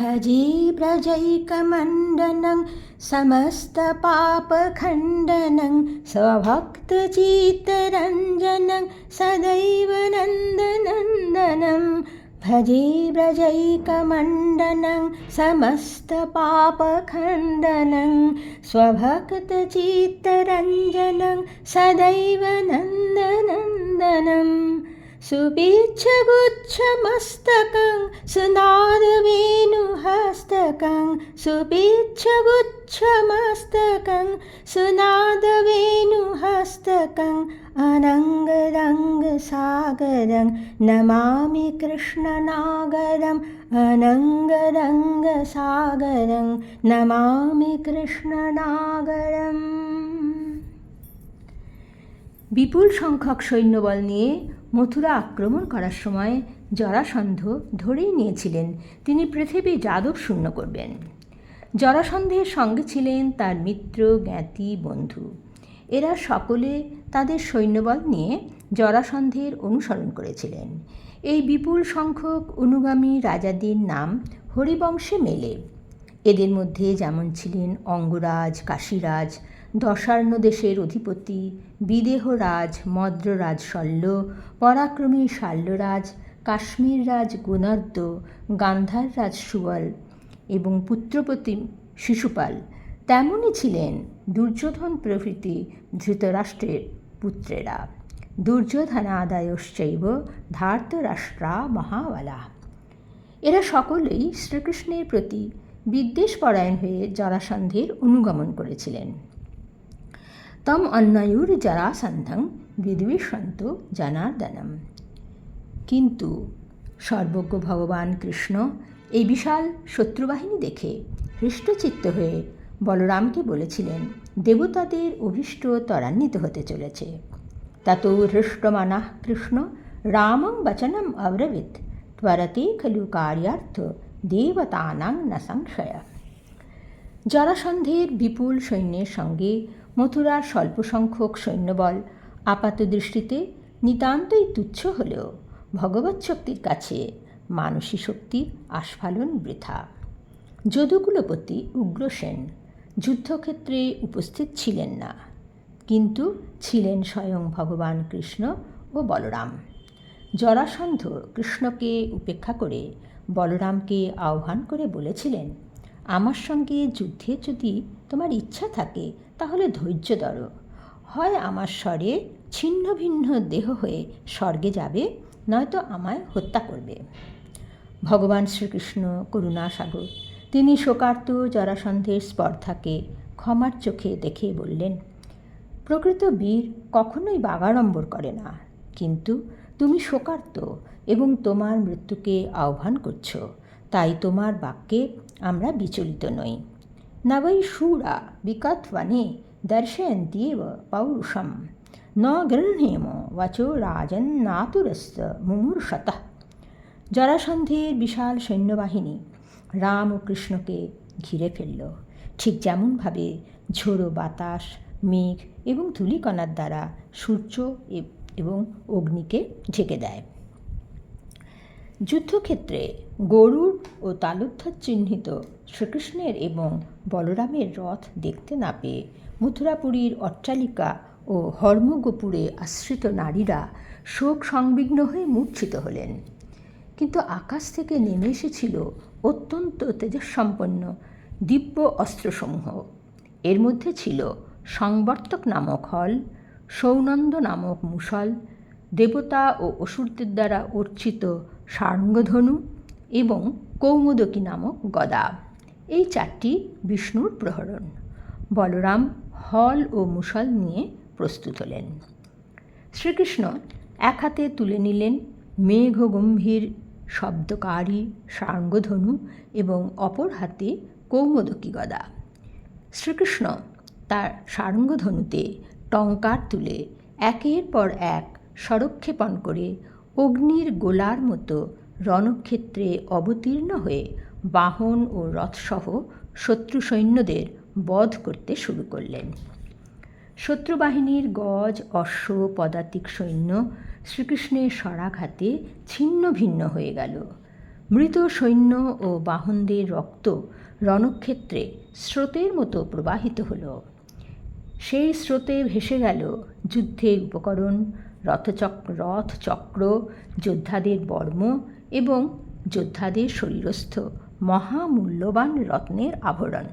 भजे व्रजैकमण्डनं समस्तपापखण्डनं स्वभक्तचित्तरञ्जनं सदैव नन्दनन्दनं भजे व्रजैकमण्डनं समस्तपापखण्डनं स्वभक्तचित्तरञ्जनं सदैव नन्दनन्दनम् सुपीच्छगुच्छमस्तकं सुनादवेणुहस्तकं सुपीच्छगुच्छमस्तकं सुनादवेणुहस्तकम् अनङ्गरङ्गसागरं नमामि कृष्णनागरम् अनङ्गरङ्गसागरं नमामि कृष्णनागरम् বিপুল সংখ্যক সৈন্যবল নিয়ে মথুরা আক্রমণ করার সময় জরাসন্ধ ধরেই নিয়েছিলেন। তিনি পৃথিবী যাদব শূন্য করবেন। জরাসন্ধের সঙ্গে ছিলেন তার মিত্র, জ্ঞাতি, বন্ধু। এরা সকলে তাদের সৈন্যবল নিয়ে জরাসন্ধের অনুসরণ করেছিলেন। এই বিপুল সংখ্যক অনুগামী রাজাদের নাম হরিবংশে মেলে। এদের মধ্যে যেমন ছিলেন অঙ্গরাজ, কাশীরাজ দশার্ণ দেশের অধিপতি বিদেহরাজ মদ্ররাজ শল্য, পরাক্রমী শাল্যরাজ কাশ্মীর রাজ গুণার্দ গান্ধার রাজ সুবল এবং পুত্রপতি শিশুপাল। তেমনই ছিলেন দুর্যোধন প্রভৃতি ধৃতরাষ্ট্রের পুত্রেরা। দুর্যোধনাদায়শ্চৈব ধার্তরাষ্ট্রা মহাবালা। এরা সকলেই শ্রীকৃষ্ণের প্রতি বিদ্বেষপরায়ণ হয়ে জরাসন্ধের অনুগমন করেছিলেন। তম অন্যায়ুর জরাসন্ধং বিদ্বেষন্ত জনার্দনম কিন্তু সর্বজ্ঞ ভগবান কৃষ্ণ এই বিশাল শত্রুবাহিনী দেখে হৃষ্টচিত্ত হয়ে বলরামকে বলেছিলেন, দেবতাদের অভীষ্ট ত্বরান্বিত হতে চলেছে। তত হৃষ্টমানা কৃষ্ণ, রামং বচনম অব্রবীত ত্বরতে খলু কার্যার্থ দেবতানাং ন সংশয়। জরাসন্ধের বিপুল সৈন্যের সঙ্গে মথুরার স্বল্প সংখ্যক সৈন্যবল আপাত দৃষ্টিতে নিতান্তই তুচ্ছ হলেও ভগবত শক্তির কাছে মানসী শক্তির আস্ফালন বৃথা। যদুকুলপতি উগ্রসেন যুদ্ধক্ষেত্রে উপস্থিত ছিলেন না, কিন্তু ছিলেন স্বয়ং ভগবান কৃষ্ণ ও বলরাম। জরাসন্ধ কৃষ্ণকে উপেক্ষা করে বলরামকে আহ্বান করে বলেছিলেন, আমার সঙ্গে যুদ্ধে যদি তোমার ইচ্ছা থাকে, তাহলে ধৈর্য ধরো। হয় আমার স্বরে ছিন্ন ভিন্ন দেহ হয়ে স্বর্গে যাবে, নয়তো আমায় হত্যা করবে। ভগবান শ্রীকৃষ্ণ করুণাসাগর তিনি শোকার্ত জরাসন্ধের স্পর্ধাকে ক্ষমার চোখে দেখে বললেন, প্রকৃত বীর কখনোই বাগাড়ম্বর করে না, কিন্তু তুমি শোকার্ত এবং তোমার মৃত্যুকে আহ্বান করছ, তাই তোমার বাক্যে আমরা বিচলিত নই। নবৈ শূরা বিকত্বনে দর্শয়ন্ত্যেব পৌরুষম ন গৃহণেম বচো রাজন্নাতুরস্য মুমূর্ষত জরাসন্ধের বিশাল সৈন্যবাহিনী রাম ও কৃষ্ণকে ঘিরে ফেলল ঠিক যেমনভাবে ঝোড়ো বাতাস, মেঘ এবং ধূলিকণার দ্বারা সূর্য এবং অগ্নিকে ঢেকে দেয়। যুদ্ধক্ষেত্রে গরুর ও তালুধ্বজ চিহ্নিত শ্রীকৃষ্ণের এবং বলরামের রথ দেখতে না পেয়ে মথুরাপুরীর অট্টালিকা ও হর্মগোপুরে আশ্রিত নারীরা শোক সংবিঘ্ন হয়ে মূর্ছিত হলেন। কিন্তু আকাশ থেকে নেমে এসেছিল অত্যন্ত তেজস্সম্পন্ন দিব্য অস্ত্রসমূহ। এর মধ্যে ছিল সংবর্তক নামক হল, সৌনন্দ নামক মুসল দেবতা ও অসুরদের দ্বারা অর্চিত সার্ঙ্গধনু এবং কৌমুদকী নামক গদা। এই চারটি বিষ্ণুর প্রহরণ। বলরাম হল ও মুসল নিয়ে প্রস্তুত হলেন। শ্রীকৃষ্ণ এক হাতে তুলে নিলেন মেঘ গম্ভীর শব্দকারী সারঙ্গধনু এবং অপর হাতে কৌমদকী গদা। শ্রীকৃষ্ণ তার সারঙ্গধনুতে টঙ্কার তুলে একের পর এক সরক্ষেপণ করে অগ্নির গোলার মতো রণক্ষেত্রে অবতীর্ণ হয়ে বাহন ও রথসহ শত্রু সৈন্যদের বধ করতে শুরু করলেন। শত্রুবাহিনীর গজ, অশ্ব, পদাতিক সৈন্য শ্রীকৃষ্ণের সরাঘাতে ছিন্ন ভিন্ন হয়ে গেল। মৃত সৈন্য ও বাহনদের রক্ত রণক্ষেত্রে স্রোতের মতো প্রবাহিত হলো। সেই স্রোতে ভেসে গেল যুদ্ধের উপকরণ রথচক্র রথ চক্র যোদ্ধাদের বর্ম এবং যোদ্ধাদের শরীরস্থ মহামূল্যবান রত্নের আভরণ।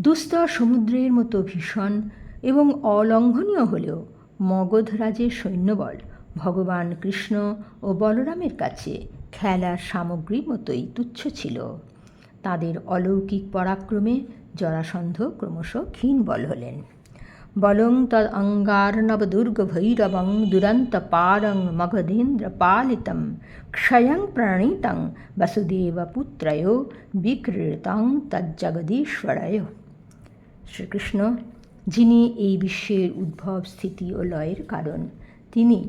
দুস্তর সমুদ্রের মতো ভীষণ এবং অলঙ্ঘনীয় হলেও মগধরাজের সৈন্যবল ভগবান কৃষ্ণ ও বলরামের কাছে খেলার সামগ্রীর মতোই তুচ্ছ ছিল। তাদের অলৌকিক পরাক্রমে জরাসন্ধ ক্রমশ ক্ষীণ বল হলেন। বলং তদ অঙ্গার্ণব দুর্গ ভৈরবং দুরন্ত পারং মগধেন্দ্র পালিতম ক্ষয়ং প্রণীতং বসুদেব পুত্রয় বিক্রীতং তজ্জগদীশ্বরয়। শ্রীকৃষ্ণ, যিনি এই বিশ্বের উদ্ভব, স্থিতি ও লয়ের কারণ, তিনি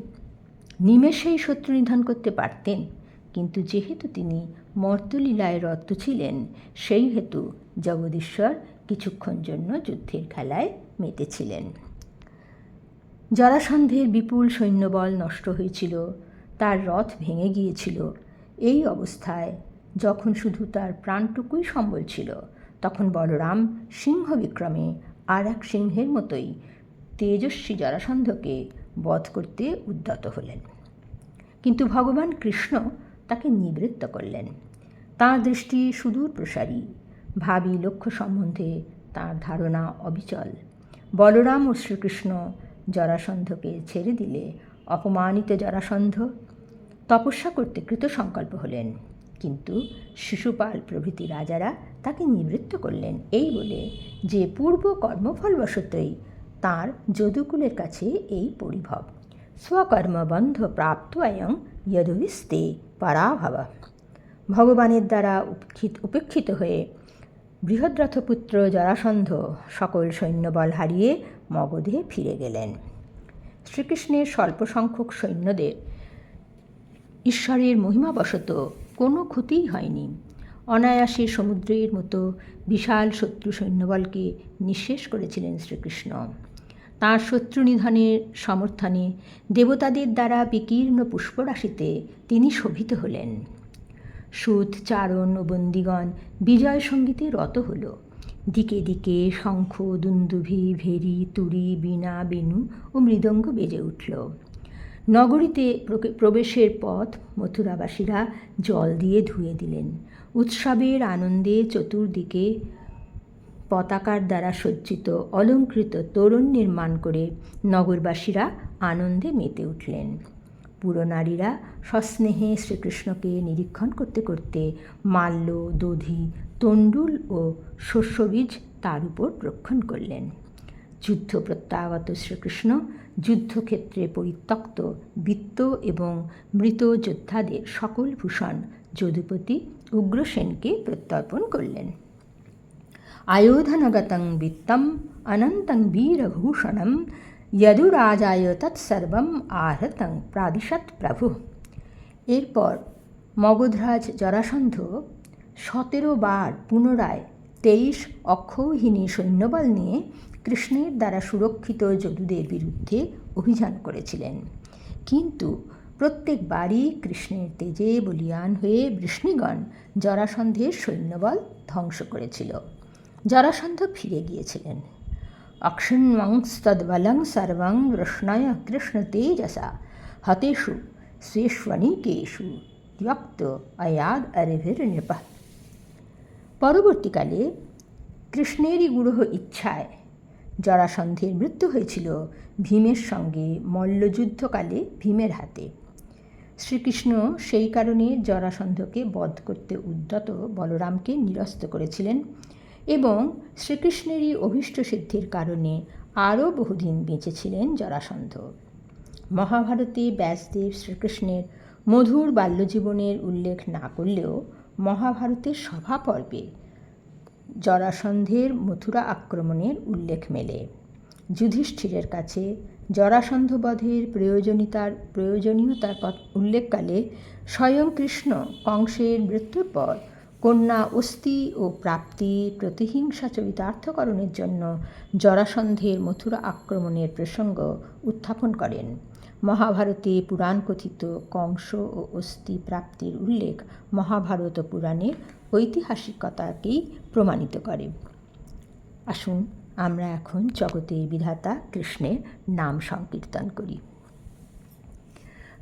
নিমেষেই শত্রু নিধন করতে পারতেন, কিন্তু যেহেতু তিনি মর্তলীলায় রত ছিলেন, সেই হেতু জগদীশ্বর কিছুক্ষণ জন্য যুদ্ধের খেলায় মেতেছিলেন। জরাসন্ধের বিপুল সৈন্যবল নষ্ট হয়েছিল, তার রথ ভেঙে গিয়েছিল। এই অবস্থায় যখন শুধু তার প্রাণটুকুই সম্বল ছিল, তখন বলরাম সিংহ বিক্রমে আর এক সিংহের মতোই তেজস্বী জরাসন্ধকে বধ করতে উদ্যত হলেন। কিন্তু ভগবান কৃষ্ণ তাকে নিবৃত্ত করলেন। তাঁর দৃষ্টি সুদূর প্রসারী ভাবি লক্ষ্য সম্বন্ধে তাঁর ধারণা অবিচল। বলরাম ও শ্রীকৃষ্ণ জরাসন্ধকে ছেড়ে দিলে অপমানিত জরাসন্ধ তপস্যা করতে কৃতসংকল্প হলেন। কিন্তু শিশুপাল প্রভৃতি রাজারা তাকে নিবৃত্ত করলেন। এই বলে যে পূর্ব কর্মফলবশতই তাঁর যদুকুলের কাছে এই পরিভব। স্বকর্মবন্ধ প্রাপ্ত অয়ং যদুরিস্তে পরাভব। ভগবানের দ্বারা উপেক্ষিত হয়ে বৃহদ্রথপুত্র জরাসন্ধ সকল সৈন্যবল হারিয়ে মগধে ফিরে গেলেন। শ্রীকৃষ্ণের স্বল্প সংখ্যক সৈন্যদের ঈশ্বরের মহিমাবশত কোনো ক্ষতিই হয়নি। অনায়াসে সমুদ্রের মতো বিশাল শত্রু সৈন্যবলকে নিঃশেষ করেছিলেন শ্রীকৃষ্ণ। তাঁর শত্রু নিধনের সমর্থনে দেবতাদের দ্বারা বিকীর্ণ পুষ্পরাশিতে তিনি শোভিত হলেন। সুদ চারণ ও বন্দিগণ বিজয় সঙ্গীতে রত হল। দিকে দিকে শঙ্খ, দুন্দুভি, ভেরি, তুরি, বীণা বেনু ও মৃদঙ্গ বেজে উঠল। নগরীতে প্রবেশের পথ মথুরাবাসীরা জল দিয়ে ধুয়ে দিলেন। উৎসবের আনন্দে চতুর্দিকে পতাকার দ্বারা সজ্জিত, অলঙ্কৃত তোরণ নির্মাণ করে নগরবাসীরা আনন্দে মেতে উঠলেন। পুরনারীরা সস্নেহে শ্রীকৃষ্ণকে নিরীক্ষণ করতে করতে মাল্য, দধি, তণ্ডুল ও শস্যবীজ তার উপর রক্ষণ করলেন। যুদ্ধ প্রত্যাগত শ্রীকৃষ্ণ যুদ্ধক্ষেত্রে পরিত্যক্ত বৃত্ত এবং মৃত যোদ্ধাদের সকল ভূষণ, যদুপতি, উগ্রসেনকে প্রত্যর্পণ করলেন। আয়োধনগতং বৃত্তম, অনন্তং বীরভূষণম যদুরাজায় তৎসর্বম আহতং প্রাদিশত প্রভু এরপর মগধরাজ জরাসন্ধ সতেরো বার পুনরায় তেইশ অক্ষৌহিনী সৈন্যবল নিয়ে কৃষ্ণের দ্বারা সুরক্ষিত যদুদের বিরুদ্ধে অভিযান করেছিলেন। কিন্তু প্রত্যেকবারই কৃষ্ণের তেজে বলিয়ান হয়ে বৃষ্ণিগণ জরাসন্ধের সৈন্যবল ধ্বংস করেছিল। জরাসন্ধ ফিরে গিয়েছিলেন। সর্বং কৃষ্ণয় কৃষ্ণ তেজসা হতেষু স্বেষ্বণিকেষু ত্যক্ত অয়াদ অরিভির নৃপ পরবর্তীকালে কৃষ্ণেরই গুরুহ ইচ্ছায় জরাসন্ধের মৃত্যু হয়েছিল, ভীমের সঙ্গে মল্লযুদ্ধকালে ভীমের হাতে। শ্রীকৃষ্ণ সেই কারণে জরাসন্ধকে বধ করতে উদ্যত বলরামকে নিরস্ত করেছিলেন। এবং শ্রীকৃষ্ণেরই অভীষ্ট সিদ্ধির কারণে আরও বহুদিন বেঁচেছিলেন জরাসন্ধ। মহাভারতে ব্যাসদেব শ্রীকৃষ্ণের মধুর বাল্যজীবনের উল্লেখ না করলেও মহাভারতের সভা পর্বে জরাসন্ধের মথুরা আক্রমণের উল্লেখ মেলে। যুধিষ্ঠিরের কাছে জরাসন্ধবধের প্রয়োজনীয়তার প্রয়োজনীয়তার উল্লেখকালে স্বয়ং কৃষ্ণ কংসের মৃত্যুর পর কন্যা অস্থি ও প্রাপ্তি প্রতিহিংসা চরিতার্থকরণের জন্য জরাসন্ধের মথুরা আক্রমণের প্রসঙ্গ উত্থাপন করেন। মহাভারতে পুরাণ কথিত কংস ও অস্থি প্রাপ্তির উল্লেখ মহাভারত পুরাণের ঐতিহাসিকতাকেই প্রমাণিত করে। আসুন আমরা এখন জগতের বিধাতা কৃষ্ণের নাম সংকীর্তন করি।